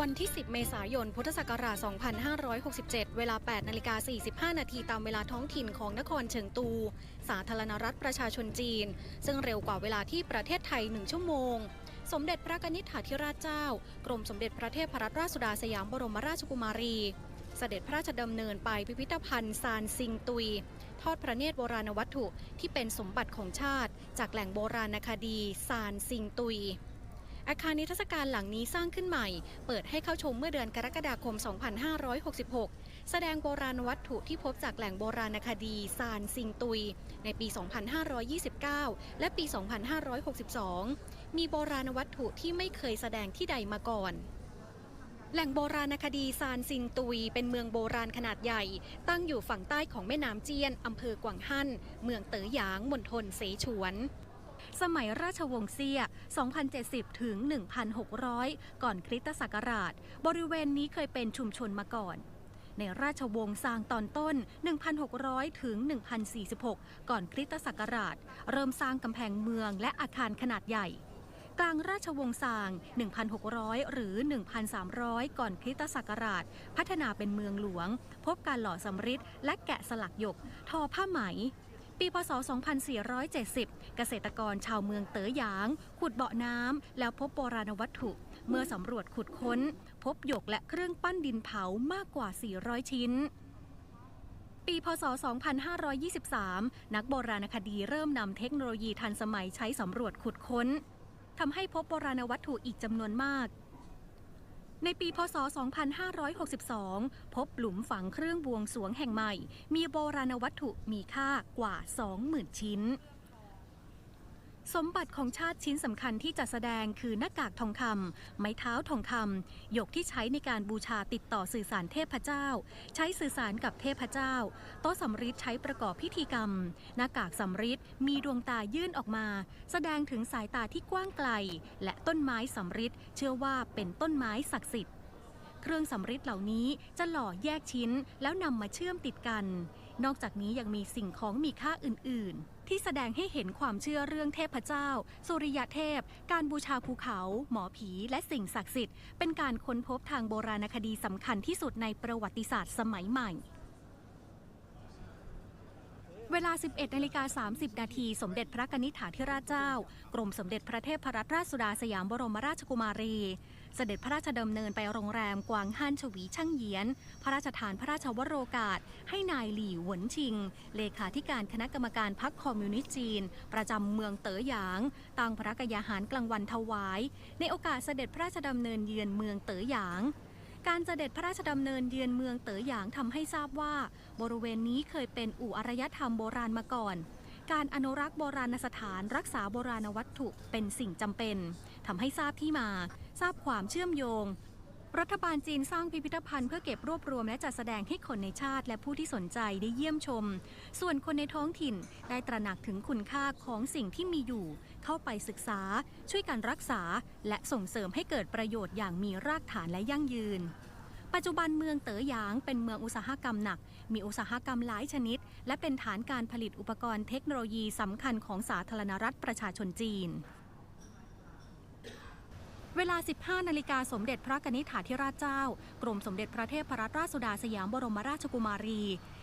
วันที่ 10 เมษายน พุทธศักราช 2567 เวลา 8 นาฬิกา 45 นาทีตามเวลาท้องถิ่นของนครเฉิงตู สาธารณรัฐประชาชนจีน ซึ่งเร็วกว่าเวลาที่ประเทศไทย 1 ชั่วโมง สมเด็จพระกนิษฐาธิราชเจ้า กรมสมเด็จพระเทพรัตนราชสุดาสยามบรมราชกุมารี เสด็จพระราชดำเนินไปพิพิธภัณฑ์ซานซิงตุย ทอดพระเนตรโบราณวัตถุที่เป็นสมบัติของชาติ จากแหล่งโบราณคดีซานซิงตุย อาคารนิทรรศการหลังนี้สร้างขึ้นใหม่ เปิดให้เข้าชมเมื่อเดือนกรกฎาคม 2566 แสดงโบราณวัตถุที่พบจากแหล่งโบราณคดีซานซิงตุย ในปี 2529 และปี 2562 มีโบราณวัตถุที่ไม่เคยแสดงที่ใดมาก่อนแหล่งโบราณคดีซานซิงตุย เป็นเมืองโบราณขนาดใหญ่ ตั้งอยู่ฝั่งใต้ของแม่น้ำเจียน อำเภอกวางฮั่น เมืองเต๋อหยาง มณฑลเสฉวน สมัยราชวงศ์เซี่ย2070 ถึง 1,600 ก่อนคริสตศักราช บริเวณนี้เคยเป็นชุมชนมาก่อน ในราชวงศ์ซางตอนต้น 1,600 ถึง 1,046 ก่อนคริสตศักราช เริ่มสร้างกำแพงเมืองและอาคารขนาดใหญ่กลางราชวงศ์ซาง 1,600 หรือ 1,300 ก่อนคริสตศักราช พัฒนาเป็นเมืองหลวง พบการหล่อสำริดและแกะสลักหยก ทอผ้าไหม ปีพศ 2470 เกษตรกรชาวเมืองเต๋อหยาง ขุดเบาะน้ำแล้วพบโบราณวัตถุ เมื่อสำรวจขุดค้น พบหยกและเครื่องปั้นดินเผามากกว่า 400 ชิ้น ปีพศ 2523 นักโบราณคดีเริ่มนำเทคโนโลยีทันสมัยใช้สำรวจขุดค้นทำให้พบโบราณวัตถุอีกจำนวนมาก ในปีพศ 2562 พบหลุมฝังเครื่องบวงสวงแห่งใหม่ มีโบราณวัตถุมีค่ากว่า 20,000 ชิ้น สมบัติของชาติชิ้นสำคัญที่จะแสดงคือหน้ากากทองคำไม้เท้าทองคำหยกที่ใช้ในการบูชาติดต่อสื่อสารเทพเจ้า ใช้สื่อสารกับเทพเจ้า โต๊ะสำริดใช้ประกอบพิธีกรรม หน้ากากสำริดมีดวงตายื่นออกมา แสดงถึงสายตาที่กว้างไกล และต้นไม้สำริดเชื่อว่าเป็นต้นไม้ศักดิ์สิทธิ์เครื่องสำริดเหล่านี้จะหล่อแยกชิ้นแล้วนำมาเชื่อมติดกัน นอกจากนี้ยังมีสิ่งของมีค่าอื่น ๆ ที่แสดงให้เห็นความเชื่อเรื่องเทพเจ้า สุริยเทพ การบูชาภูเขา หมอผี และสิ่งศักดิ์สิทธิ์ เป็นการค้นพบทางโบราณคดีสำคัญที่สุดในประวัติศาสตร์สมัยใหม่ เวลา 11นาฬิกา30 นาที สมเด็จพระกนิษฐาธิราชเจ้า กรมสมเด็จพระเทพรัตนราชสุดาสยามบรมราชกุมารี เสด็จพระราชดำเนินไปโรงแรมกวางฮั่นฉวีช่างเยียน พระราชทานพระราชวโรกาส ให้นายหลี่หวนชิง เลขาธิการคณะกรรมการพรรคคอมมิวนิสต์จีน ประจำเมืองเต๋อหยาง ตั้งพระกยาหารกลางวันถวาย ในโอกาสเสด็จพระราชดำเนินเยือนเมืองเต๋อหยาง การเสด็จพระราชดำเนินเยือนเมืองเต๋อหยางทำให้ทราบว่า บริเวณนี้เคยเป็นอู่อารยธรรมโบราณมาก่อน การอนุรักษ์โบราณสถานรักษาโบราณวัตถุเป็นสิ่งจำเป็นทำให้ทราบที่มา ทราบความเชื่อมโยง รัฐบาลจีนสร้างพิพิธภัณฑ์เพื่อเก็บรวบรวมและจัดแสดงให้คนในชาติและผู้ที่สนใจได้เยี่ยมชม ส่วนคนในท้องถิ่นได้ตระหนักถึงคุณค่าของสิ่งที่มีอยู่ เข้าไปศึกษา ช่วยกันรักษา และส่งเสริมให้เกิดประโยชน์อย่างมีรากฐานและยั่งยืน ปัจจุบันเมืองเต๋อหยางเป็นเมืองอุตสาหกรรมหนัก มีอุตสาหกรรมหลายชนิด และเป็นฐานการผลิตอุปกรณ์เทคโนโลยีสำคัญของสาธารณรัฐประชาชนจีน เวลา 15 นาฬิกาสมเด็จพระกนิษฐาธิราชเจ้า กรมสมเด็จพระเทพรัตนราชสุดาสยามบรมราชกุมารี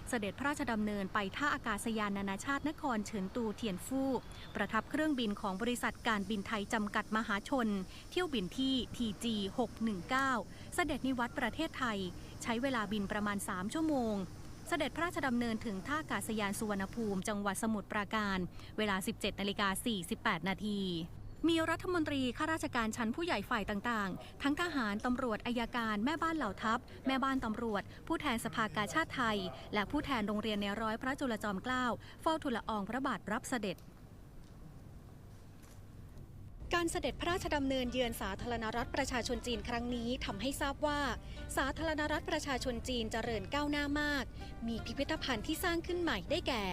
เสด็จพระราชดำเนินไปท่าอากาศยานนานาชาตินครเฉินตูเทียนฟู่ ประทับเครื่องบินของบริษัทการบินไทยจำกัดมหาชน เที่ยวบินที่ TG 619 เสด็จนิวัตรประเทศไทย ใช้เวลาบินประมาณ 3 ชั่วโมงเสด็จพระราชดำเนินถึงท่าอากาศยานสุวรรณภูมิ จังหวัดสมุทรปราการ เวลา 17นาฬิกา48 นาที มีรัฐมนตรีข้าราชการชั้นผู้ใหญ่ฝ่ายต่างๆ ทั้งทหารตำรวจอายการ แม่บ้านเหล่าทัพ แม่บ้านตำรวจ ผู้แทนสภากาชาติไทย และผู้แทนโรงเรียนในร้อยพระจุลจอมเกล้าเฝ้าทูลละอองพระบาทรับเสด็จการเสด็จพระราชดำเนินเยือนสาธารณรัฐประชาชนจีนครั้งนี้ทำให้ทราบว่า สาธารณรัฐประชาชนจีนเจริญก้าวหน้ามาก มีพิพิธภัณฑ์ที่สร้างขึ้นใหม่ได้แก่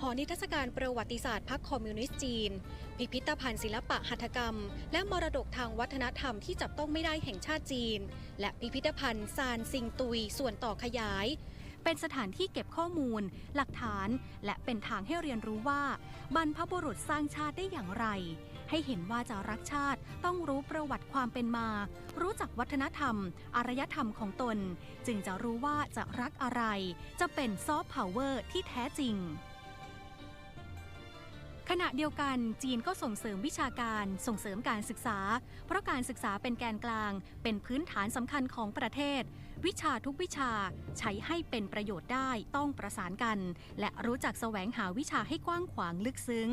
หอนิทรรศการประวัติศาสตร์พรรคคอมมิวนิสต์จีน พิพิธภัณฑ์ศิลปะหัตถกรรม และมรดกทางวัฒนธรรมที่จับต้องไม่ได้แห่งชาติจีน และพิพิธภัณฑ์ซานซิงตุยส่วนต่อขยาย เป็นสถานที่เก็บข้อมูล หลักฐาน และเป็นทางให้เรียนรู้ว่า บรรพบุรุษสร้างชาติได้อย่างไร ให้เห็นว่าจะรักชาติต้องรู้ประวัติความเป็นมา รู้จักวัฒนธรรม อารยธรรมของตน จึงจะรู้ว่าจะรักอะไร จะเป็นซอฟต์พาวเวอร์ที่แท้จริง ขณะเดียวกันจีนก็ส่งเสริมวิชาการ ส่งเสริมการศึกษา เพราะการศึกษาเป็นแกนกลาง เป็นพื้นฐานสำคัญของประเทศ วิชาทุกวิชาใช้ให้เป็นประโยชน์ได้ต้องประสานกัน และรู้จักแสวงหาวิชาให้กว้างขวางลึกซึ้ง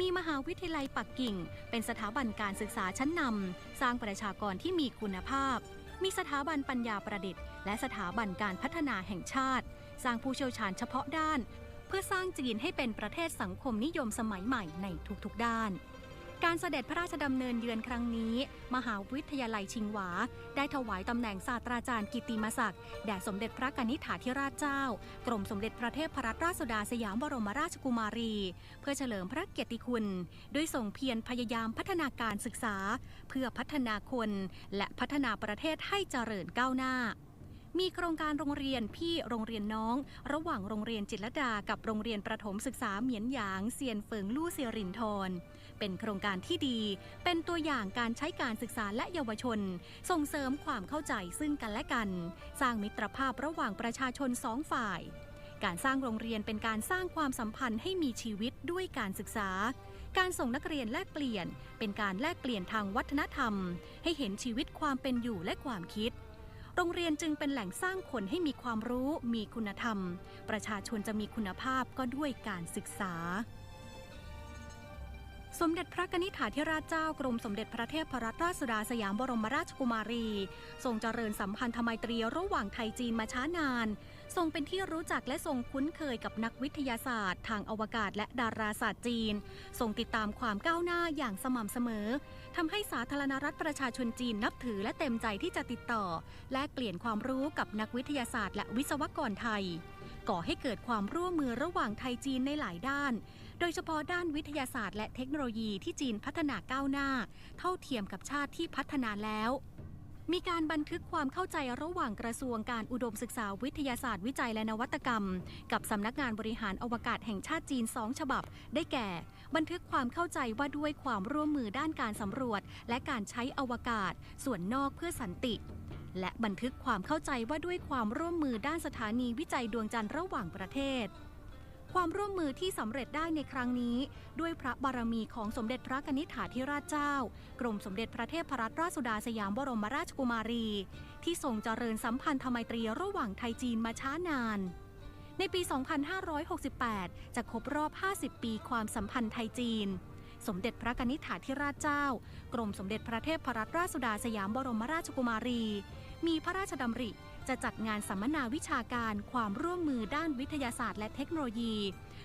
มีมหาวิทยาลัยปักกิ่ง เป็นสถาบันการศึกษาชั้นนำสร้างประชากรที่มีคุณภาพ มีสถาบันปัญญาประดิษฐ์ และสถาบันการพัฒนาแห่งชาติ สร้างผู้เชี่ยวชาญเฉพาะด้าน เพื่อสร้างจีนให้เป็นประเทศสังคมนิยมสมัยใหม่ในทุกๆด้าน การเสด็จพระราชดำเนินเยือนครั้งนี้ มหาวิทยาลัยชิงหวา ได้ถวายตำแหน่งศาสตราจารย์กิติมศักดิ์แด่สมเด็จพระกนิษฐาธิราชเจ้า กรมสมเด็จพระเทพรัตนราชสุดาสยามบรมราชกุมารี เพื่อเฉลิมพระเกียรติคุณ ด้วยส่งเพียรพยายามพัฒนาการศึกษา เพื่อพัฒนาคน และพัฒนาประเทศให้เจริญก้าวหน้า มีโครงการโรงเรียนพี่โรงเรียนน้อง ระหว่างโรงเรียนจิตรดา กับโรงเรียนประถมศึกษาเหมียนหยางเซียนเฟิงลู่เซียรินทรเป็นโครงการที่ดี เป็นตัวอย่างการใช้การศึกษาและเยาวชน ส่งเสริมความเข้าใจซึ่งกันและกัน สร้างมิตรภาพระหว่างประชาชนสองฝ่าย การสร้างโรงเรียนเป็นการสร้างความสัมพันธ์ให้มีชีวิตด้วยการศึกษาการส่งนักเรียนแลกเปลี่ยน เป็นการแลกเปลี่ยนทางวัฒนธรรม ให้เห็นชีวิตความเป็นอยู่และความคิด โรงเรียนจึงเป็นแหล่งสร้างคนให้มีความรู้ มีคุณธรรม ประชาชนจะมีคุณภาพก็ด้วยการศึกษา สมเด็จพระกนิษฐาธิราชเจ้ากรมสมเด็จพระเทพรัตนราชสุดาสยามบรมราชกุมารี ทรงเจริญสัมพันธไมตรีระหว่างไทยจีนมาช้านาน ทรงเป็นที่รู้จักและทรงคุ้นเคยกับนักวิทยาศาสตร์ ทางอวกาศและดาราศาสตร์จีน ทรงติดตามความก้าวหน้าอย่างสม่ำเสมอทำให้สาธารณรัฐประชาชนจีนนับถือและเต็มใจที่จะติดต่อ และเปลี่ยนความรู้กับนักวิทยาศาสตร์ และวิศวกรไทย ก่อให้เกิดความร่วมมือระหว่างไทยจีนในหลายด้าน โดยเฉพาะด้านวิทยาศาสตร์ และเทคโนโลยีที่จีนพัฒนาก้าวหน้า เท่าเทียมกับชาติที่พัฒนาแล้ว มีการบันทึกความเข้าใจระหว่างกระทรวงการอุดมศึกษาวิทยาศาสตร์วิจัยและนวัตกรรม กับสำนักงานบริหารอวกาศแห่งชาติจีนสองฉบับ ได้แก่ บันทึกความเข้าใจว่าด้วยความร่วมมือด้านการสำรวจ และการใช้อวกาศ ส่วนนอกเพื่อสันติ และบันทึกความเข้าใจว่าด้วยความร่วมมือด้านสถานีวิจัยดวงจันทร์ระหว่างประเทศ ความร่วมมือที่สำเร็จได้ในครั้งนี้ ด้วยพระบารมีของสมเด็จพระกนิษฐาธิราชเจ้า กรมสมเด็จพระเทพรัตนราชสุดาสยามบรมราชกุมารี ที่ทรงเจริญสัมพันธไมตรีระหว่างไทยจีนมาช้านาน ในปี 2568 จะครบรอบ 50 ปีความสัมพันธ์ไทยจีน สมเด็จพระกนิษฐาธิราชเจ้า กรมสมเด็จพระเทพรัตนราชสุดาสยามบรมราชกุมารี มีพระราชดำริ จะจัดงานสัมมนาวิชาการความร่วมมือด้านวิทยาศาสตร์และเทคโนโลยี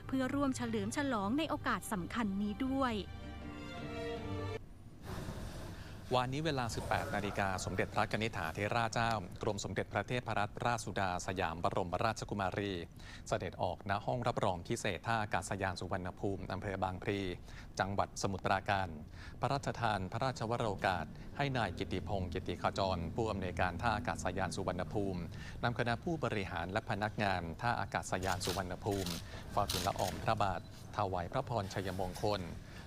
เพื่อร่วมเฉลิมฉลองในโอกาสสำคัญนี้ด้วย วันนี้เวลา 18 นาฬิกา สมเด็จพระกนิษฐาธิราเจ้า กรมสมเด็จพระเทพรัตนราชสุดาสยามบรมราชกุมารี เสด็จออกณห้องรับรองพิเศษท่าอากาศยานสุวรรณภูมิอำเภอบางพลี จังหวัดสมุทรปราการ พระราชทานพระราชวโรกาส ให้นายกิติพงศ์กิติขจร ผู้อำนวยการท่าอากาศยานสุวรรณภูมินำคณะผู้บริหารและพนักงานท่าอากาศยานสุวรรณภูมิฝ้าทูลละอองพระบาทถวายพระพรชัยมงคล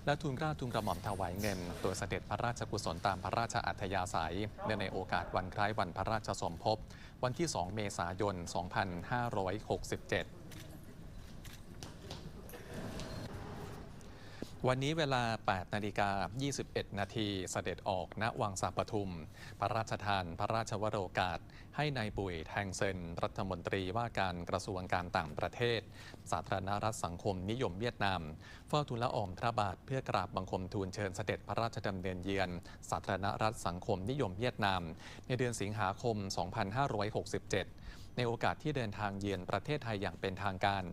และทูลกล้าทุนกระหม่อมถวายเงิน โดยเสด็จพระราชกุศลตามพระราชอัธยาศัยเนื่องในโอกาสวันคล้ายวันพระราชสมภพ วันที่ 2 เมษายน 2567 วันนี้เวลา 8 นาฬิกา 21 นาทีเสด็จออกณวังสาปทุม พระราชทาน พระราชวโรกาส ให้ในายบุยแทงเซน รัฐมนตรีว่าการกระทรวงการต่างประเทศ สาธารณรัฐสังคมนิยมเวียดนาม เฝ้าทูลละอองพระบาทเพื่อกราบบังคมทูลเชิญเสด็จพระราชดำเนินเยือน สาธารณรัฐสังคมนิยมเวียดนาม ในเดือนสิงหาคม 2567 ในโอกาสที่เดินทางเยือนประเทศไทยอย่างเป็นทางการ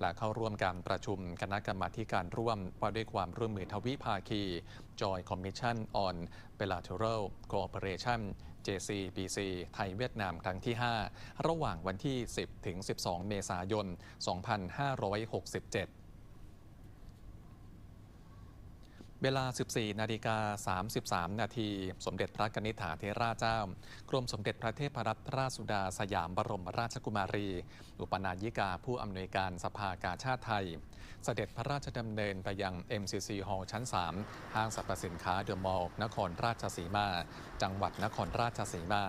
และเข้าร่วมการประชุมคณะกรรมาการร่วมว่าด้วยความร่วมมือทวิภาคี Joint Commission on Bilateral Cooperation JCBC ไทยเวียดนามครั้งที่ 5 ระหว่างวันที่ 10 ถึง 12 เมษายน 2567 เวลา 14 นาฬิกา 33 นาที สมเด็จพระกนิษฐาธิราชเจ้า กรมสมเด็จพระเทพรัตนราชสุดาสยามบรมราชกุมารี อุปนายิกาผู้อำนวยการสภากาชาติไทย เสด็จพระราชดำเนินไปยัง MCC Hall ชั้น 3 ห้างสรรพสินค้าเดอะมอลล์นครราชสีมา จังหวัดนครราชสีมา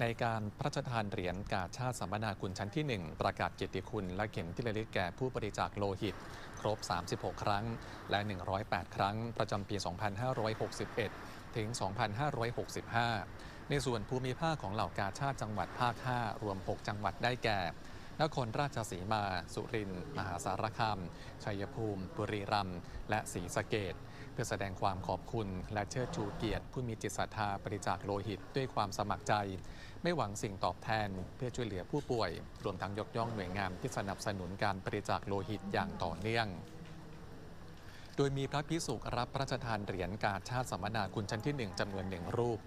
ในการพระราชทานเหรียญกาชาติสัมมนาคุณชั้นที่ 1 ประกาศเกียรติคุณ และเข็มที่ระลึกแก่ผู้บริจาคโลหิต ครบ 36 ครั้ง และ 108 ครั้ง ประจำปี 2561 ถึง 2565 ในส่วนภูมิภาคของเหล่ากาชาติจังหวัดภาค 5 รวม 6 จังหวัดได้แก่ นครราชสีมา สุรินทร์ มหาสารคาม ชัยภูมิ บุรีรัมย์ และศรีสะเกด พื่อแสดงความขอบคุณ และเชิดชูเกียรติ ผู้มีจิตศรัทธาบริจาคโลหิตด้วยความสมัครใจ ไม่หวังสิ่งตอบแทน เพื่อช่วยเหลือผู้ป่วย รวมทั้งยกย่องหน่วยงานที่สนับสนุนการบริจาคโลหิตอย่างต่อเนื่องโดยมีพระพิสุรับพระราชทานเหรียญกาชาติสัมมนาคุณชั้นที่ 1จำนวนหนึ่งรูป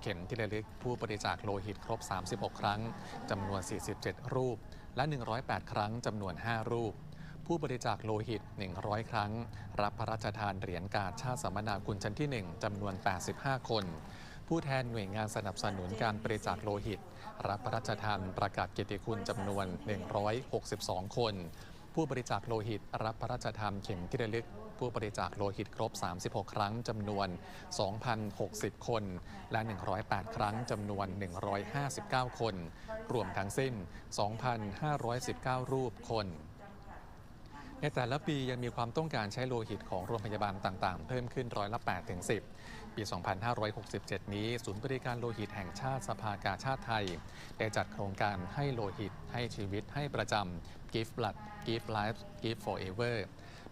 เข็มที่ระลึกผู้บริจาคโลหิตครบ 36 ครั้งจำนวน 47 รูป และ 108 ครั้งจำนวน 5 รูป ผู้บริจาคโลหิต 100 ครั้ง รับพระราชทานเหรียญกาชาติสัมมนาคุณชั้นที่ 1จำนวน 85 คน ผู้แทนหน่วยงานสนับสนุนการบริจาคโลหิต รับพระราชทานประกาศเกียรติคุณจำนวน 162 คน ผู้บริจาคโลหิต รับพระราชทานเข็มที่ระลึกผู้บริจาคโลหิตครบ 36 ครั้งจำนวน 2,060 คน และ 108 ครั้งจำนวน 159 คน รวมทั้งสิ้น 2,519 รูปคน ในแต่ละปียังมีความต้องการใช้โลหิตของโรงพยาบาลต่างๆ เพิ่มขึ้นร้อยละ8ถึง10 ปี 2567 นี้ ศูนย์บริการโลหิตแห่งชาติสภากาชาติไทย ได้จัดโครงการให้โลหิต ให้ชีวิตให้ประจำ Give Blood Give Life Give Forever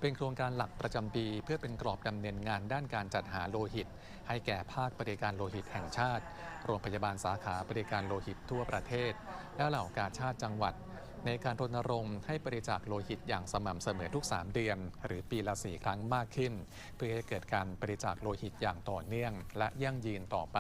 เป็นโครงการหลักประจำปี เพื่อเป็นกรอบดำเนินงานด้านการจัดหาโลหิต ให้แก่ภาคบริการโลหิตแห่งชาติ โรงพยาบาลสาขาบริการโลหิตทั่วประเทศ และเหล่ากาชาติจังหวัด ในการรณรงค์ให้บริจาคโลหิตอย่างสม่ำเสมอทุก 3 เดือน หรือปีละสี่ครั้งมากขึ้น เพื่อให้เกิดการบริจาคโลหิตอย่างต่อเนื่อง และยั่งยืนต่อไป